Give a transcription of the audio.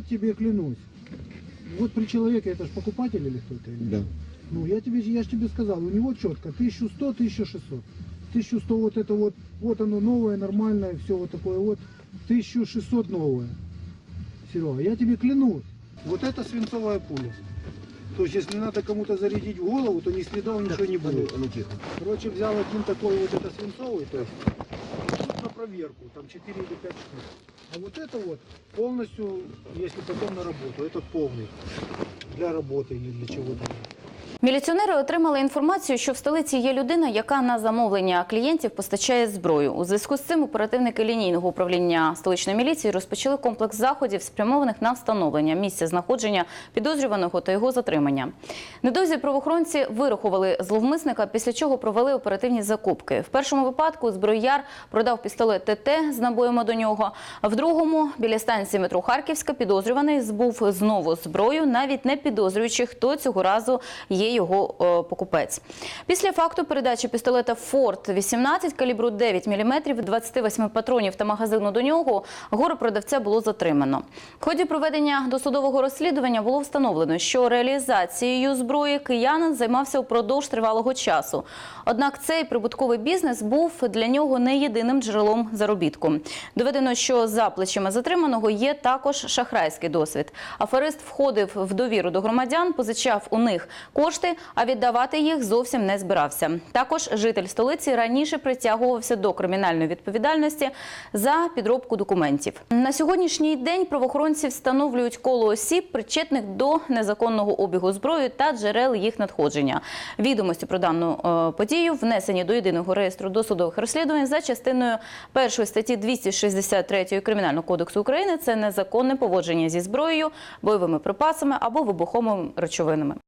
вот тебе клянусь. Вот при человеке, это же покупатель или кто-то? Да. Ну, я тебе, я же тебе сказал, у него четко 1100, 1600. 1100 вот это вот, вот оно новое, нормальное, все вот такое вот. 1600 новое. Серега, я тебе клянусь, вот это свинцовая пуля. То есть, если надо кому-то зарядить в голову, то ни следов, ничего не ну, будет. ну тихо. Короче, взял один такой вот это свинцовый, то есть, на проверку, там 4 или 5 штук. А вот это вот полностью, если потом на работу, этот полный. Для работы или для чего-то. Міліціонери отримали інформацію, що в столиці є людина, яка на замовлення клієнтів постачає зброю. У зв'язку з цим оперативники лінійного управління столичної міліції розпочали комплекс заходів, спрямованих на встановлення місця знаходження підозрюваного та його затримання. Недовзі правоохоронці вирахували зловмисника, після чого провели оперативні закупки. В першому випадку зброяр продав пістолет ТТ з набоями до нього. В другому біля станції метро Харківська підозрюваний збув знову зброю, навіть не підозрюючи, хто цього разу є його е, покупець. Після факту передачі пістолета Форт 18 калібру 9 мм, 28 патронів та магазину до нього горе продавця було затримано. В ході проведення досудового розслідування було встановлено, що реалізацією зброї киянин займався упродовж тривалого часу. Однак цей прибутковий бізнес був для нього не єдиним джерелом заробітку. Доведено, що за плечима затриманого є також шахрайський досвід. Аферист входив в довіру до громадян, позичав у них кошти, а віддавати їх зовсім не збирався. Також житель столиці раніше притягувався до кримінальної відповідальності за підробку документів. На сьогоднішній день правоохоронці встановлюють коло осіб, причетних до незаконного обігу зброї та джерел їх надходження. Відомості про дану е, подію внесені до єдиного реєстру досудових розслідувань за частиною першої статті 263 Кримінального кодексу України. Це незаконне поводження зі зброєю, бойовими припасами або вибуховими речовинами.